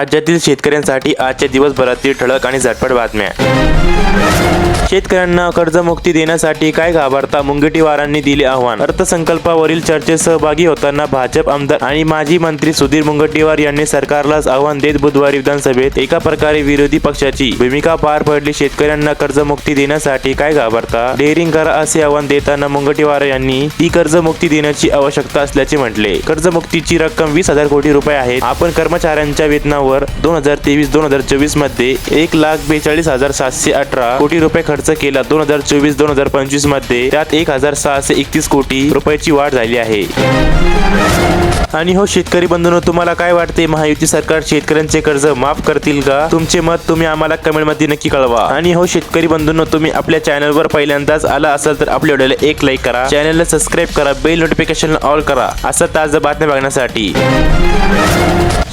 राज्यातील शेतकऱ्यांसाठी आजच्या दिवसभरातील ठळक आणि झटपट बातम्या. शेतकऱ्यांना कर्जमुक्ती देण्यासाठी काय घाबरता मुंगटीवारांनी दिले आव्हान. अर्थसंकल्पावरील चर्चेत सहभागी होताना भाजप आमदार आणि माजी मंत्री सुधीर मुंगटीवार यांनी सरकारलाच आव्हान देत बुधवारी विधानसभेत एका प्रकारे विरोधी पक्षाची भूमिका पार पडली. शेतकऱ्यांना कर्जमुक्ती देण्यासाठी काय घाबरता? डेअरिंग करा असे आव्हान देताना मुंगटीवार यांनी ती कर्जमुक्ती देण्याची आवश्यकता असल्याचे म्हटले. कर्जमुक्तीची रक्कम वीस हजार कोटी रुपये आहे आपण कर्मचाऱ्यांच्या वेतनावर दोन हजार तेवीस दोन हजार चोवीसमध्ये एक लाख बेचाळीस हजार सातशे अठरा कोटी रुपये खर्च केला. दोन हजार चोवीस दोन हजार पंचवीसमध्ये त्यात एक हजार सहाशे एकतीस कोटी रुपयाची वाढ झाली आहे. आणि हो शेतकरी बंधूंनो तुम्हाला काय वाटते? महायुती सरकार शेतकऱ्यांचे कर्ज माफ करतील का? तुमचे मत तुम्ही आम्हाला कमेंटमध्ये नक्की कळवा. आणि हो शेतकरी बंधूंनो तुम्ही आपल्या चॅनलवर पहिल्यांदाच आला असाल तर आपल्या व्हिडिओला एक लाईक करा. चॅनलला सबस्क्राईब करा बेल नोटिफिकेशन ऑल करा. असं ताजा बातम्या बघण्यासाठी.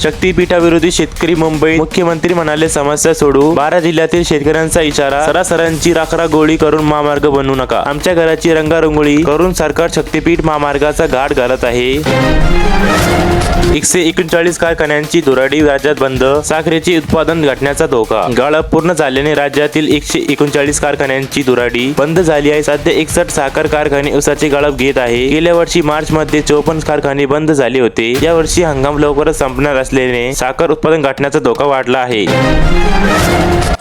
शक्तीपीठाविरोधी शेतकरी मुंबई मुख्यमंत्री म्हणाले समस्या सोडू. बारा जिल्ह्यातील शेतकऱ्यांचा इशारा सरासरांची राखरा गोळी करून महामार्ग बनवू नका. आमच्या घराची रंगारंगोळी करून सरकार शक्तीपीठ महामार्गाचा घाट घालत आहे. एकशे एकोणचाळीस कारखान्यांची धुराडी राज्यात बंद. साखरेचे उत्पादन घटण्याचा धोका. गाळप पूर्ण झाल्याने राज्यातील एकशे एकोणचाळीस कारखान्यांची धुराडी बंद झाली आहे. सध्या एकसठ साखर कारखाने उसाचे गाळप घेत आहे. गेल्या वर्षी मार्च मध्ये चोपन्न कारखाने बंद झाले होते. या वर्षी हंगाम लवकरच संपणार असल्याने साखर उत्पादन उत्पादन घटण्याचा धोका वाढला आहे.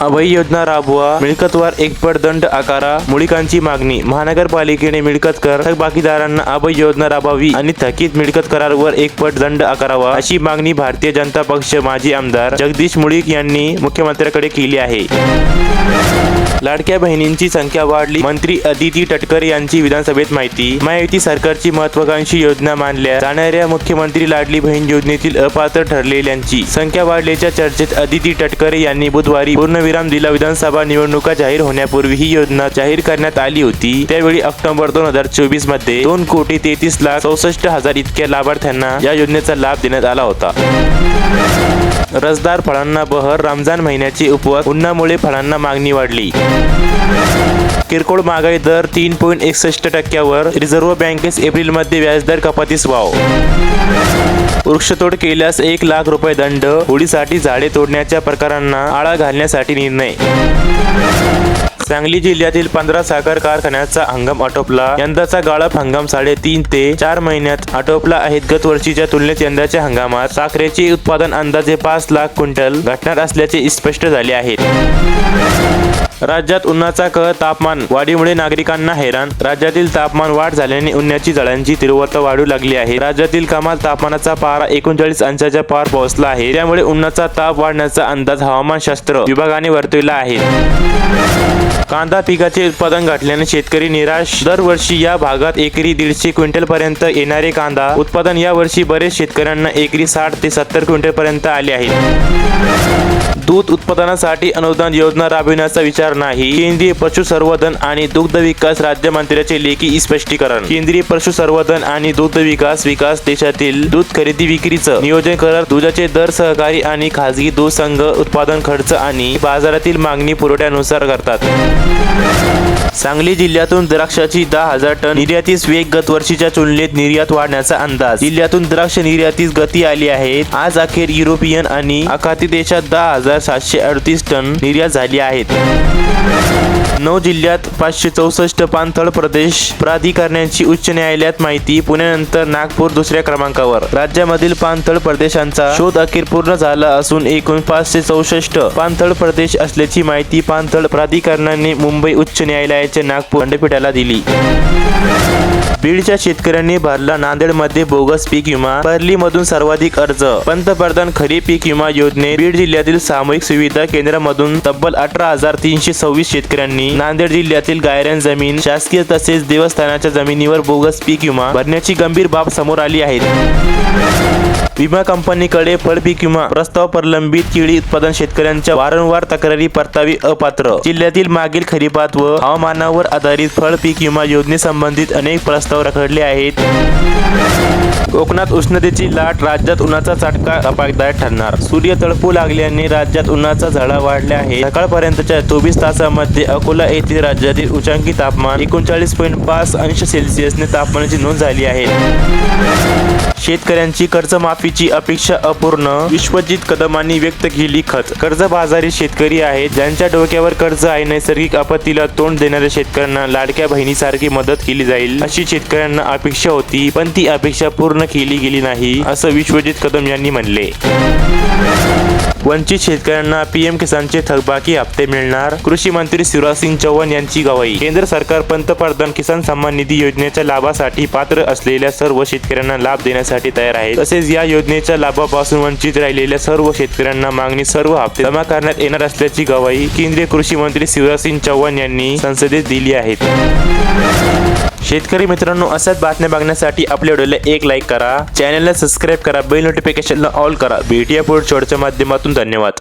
अभय योजना राबवा. मिळकतवार एकपट दंड आकारा. मुळिकांची मागणी. महानगरपालिकेने मिळकत कर. थकबाकीदारांना अभय योजना राबवावी आणि थकीत मिळकत करारवर एकपट दंड आकारावा अशी मागणी भारतीय जनता पक्ष माजी आमदार जगदीश मुळीक यांनी मुख्यमंत्र्याकडे केली आहे. लाडक्या बहिणींची संख्या वाढली. मंत्री अदिती तटकरे यांची विधानसभेत माहिती. महायुती सरकारची महत्वाकांक्षी योजना मानल्या जाणाऱ्या मुख्यमंत्री लाडली बहीण योजनेतील अपात्र ठरलेल्यांची संख्या वाढल्याच्या चर्चेत अदिती तटकरे यांनी बुधवारी पूर्णविराम दिला. विधानसभा निवडणुका जाहीर होण्यापूर्वी ही योजना जाहीर करण्यात आली होती. त्यावेळी ऑक्टोबर दोन हजार चोवीसमध्ये दोन कोटी तेहतीस लाख चौसष्ट हजार इतक्या लाभार्थ्यांना या योजनेचा लाभ देण्यात आला होता. रसदार फळांना बहर रमजान महिन्याचे उपवास उन्हामुळे फळांना मागणी वाढली. किरकोळ महागाई दर तीन पॉईंट एकसष्ट टक्क्यावर. रिझर्व्ह बँकेस एप्रिलमध्ये व्याजदर कपातीस वाव. वृक्षतोड केल्यास एक लाख रुपये दंड. होळीसाठी झाडे तोडण्याच्या प्रकारांना आळा घालण्यासाठी निर्णय. सांगली जिल्ह्यातील पंधरा साखर कारखान्याचा हंगाम आटोपला. यंदाचा गाळप हंगाम साडेतीन ते चार महिन्यात आटोपला आहे गत वर्षीच्या तुलनेत यंदाच्या हंगामात साखरेचे उत्पादन अंदाजे पाच लाख क्विंटल घटणार असल्याचे स्पष्ट झाले आहे. राज्यात उन्हाचा कह तापमान वाढीमुळे नागरिकांना हैराण. राज्यातील तापमान वाढ झाल्याने उन्हाची जळांची तीव्रता वाढू लागली आहे. राज्यातील कमाल तापमानाचा पारा एकोणचाळीस अंशाच्या पार पोहोचला आहे. त्यामुळे उन्हाचा ताप वाढण्याचा अंदाज हवामानशास्त्र विभागाने वर्तविला आहे. कांदा पिकाचे उत्पादन घटल्याने शेतकरी निराश. दरवर्षी या भागात एकरी दीडशे क्विंटल पर्यंत येणारे कांदा उत्पादन या वर्षी बरेच शेतकऱ्यांना एकरी साठ ते सत्तर क्विंटल पर्यंत आले आहे. दूध उत्पादनासाठी अनुदान योजना राबविण्याचा विचार नाही. केंद्रीय पशुसंवर्धन आणि दुग्ध विकास राज्यमंत्र्याचे लेखी स्पष्टीकरण. केंद्रीय पशुसंवर्धन आणि दुग्ध विकास विकास देशातील दूध खरेदी विक्रीचं नियोजन करत दुधाचे दर सहकारी आणि खाजगी दूध संघ उत्पादन खर्च आणि बाजारातील मागणी पुरवठ्यानुसार करतात. सांगली जिल्ह्यातून द्राक्षाची दहा हजार टन निर्यातीस वेग गत वर्षीच्या तुलनेत निर्यात वाढण्याचा अंदाज. जिल्ह्यातून द्राक्ष निर्यातीस गती आली आहे. आज अखेर युरोपियन आणि आखाती देशात दहा हजार सातशे अडतीस टन निर्यात झाली आहेत. नऊ जिल्ह्यात पाचशे चौसष्ट पाणथळ प्रदेश प्राधिकरणांची उच्च न्यायालयात माहिती पुण्यानंतर नागपूर दुसऱ्या क्रमांकावर. राज्यामधील पाणथळ प्रदेशांचा शोध अखेर पूर्ण झाला असून एकूण पाचशे चौसष्ट पाणथळ प्रदेश असल्याची माहिती पाणथळ प्राधिकरणाने मुंबई उच्च न्यायालयाच्या नागपूर खंडपीठाला दिली. बीडच्या शेतकऱ्यांनी भरला नांदेडमध्ये बोगस पीक विमा परलीमधून सर्वाधिक अर्ज पंतप्रधान खरीप पीक विमा योजने बीड जिल्ह्यातील सामूहिक सुविधा केंद्रामधून तब्बल अठरा हजार तीनशे सव्वीस शेतकऱ्यांनी नांदेड जिल्ह्यातील गायरन जमीन शासकीय तसेच देवस्थानाच्या जमिनीवर बोगस पीक विमा भरण्याची गंभीर बाब समोर आली आहे. विमा कंपनीकडे फळपीक किंवा प्रस्ताव प्रलंबित केळी उत्पादन शेतकऱ्यांच्या वारंवार तक्रारी परतावी अपात्र. जिल्ह्यातील मागील खरीपात व हवामानावर आधारित फळपीक विमा योजनेसंबंधित अनेक प्रस्ताव रखडले आहेत. कोकणात उष्णतेची लाट राज्यात उन्हाचा चटका अपायदायक ठरणार. सूर्य तळपू लागल्याने राज्यात उन्हाचा झळा वाढला आहे सकाळपर्यंतच्या चोवीस तासामध्ये अकोला येथील राज्यातील उच्चांकी तापमान एकोणचाळीस पॉईंट पाच अंश सेल्सिअसने तापमानाची नोंद झाली आहे. शेतकऱ्यांची कर्जमाफी माफीची अपेक्षा अपूर्ण. विश्वजित कदमांनी व्यक्त केली खत. कर्जबाजारी शेतकरी आहेत. ज्यांच्या डोक्यावर कर्ज आहे नैसर्गिक आपत्तीला तोंड देणाऱ्या शेतकऱ्यांना लाडक्या बहिणीसारखी मदत केली जाईल अशी शेतकऱ्यांना अपेक्षा होती पण ती अपेक्षा पूर्ण केली गेली नाही असं विश्वजित कदम यांनी म्हणले. वंचित शेतकऱ्यांना पीएम किसानचे थकबाकी हप्ते मिळणार. कृषी मंत्री शिवराज सिंग चौहान यांची गवाई केंद्र सरकार पंतप्रधान किसान सन्मान निधी योजनेच्या लाभासाठी पात्र असलेल्या सर्व शेतकऱ्यांना लाभ देण्यासाठी तयार आहे तसेच या योजनेच्या लाभापासून वंचित राहिलेल्या सर्व शेतकऱ्यांना मागणी सर्व हप्ते जमा करण्यात येणार असल्याची गवाही केंद्रीय कृषी मंत्री शिवराज सिंग चौहान यांनी संसदेत दिली आहे. शेतकरी मित्रांनो अशाच बातम्या बघण्यासाठी आपल्या व्हिडिओला एक लाईक करा. चॅनलला सबस्क्राईब करा. बेल नोटिफिकेशनला ऑल करा. भेटूया पुढच्या व्हिडिओच्या माध्यमातून. धन्यवाद.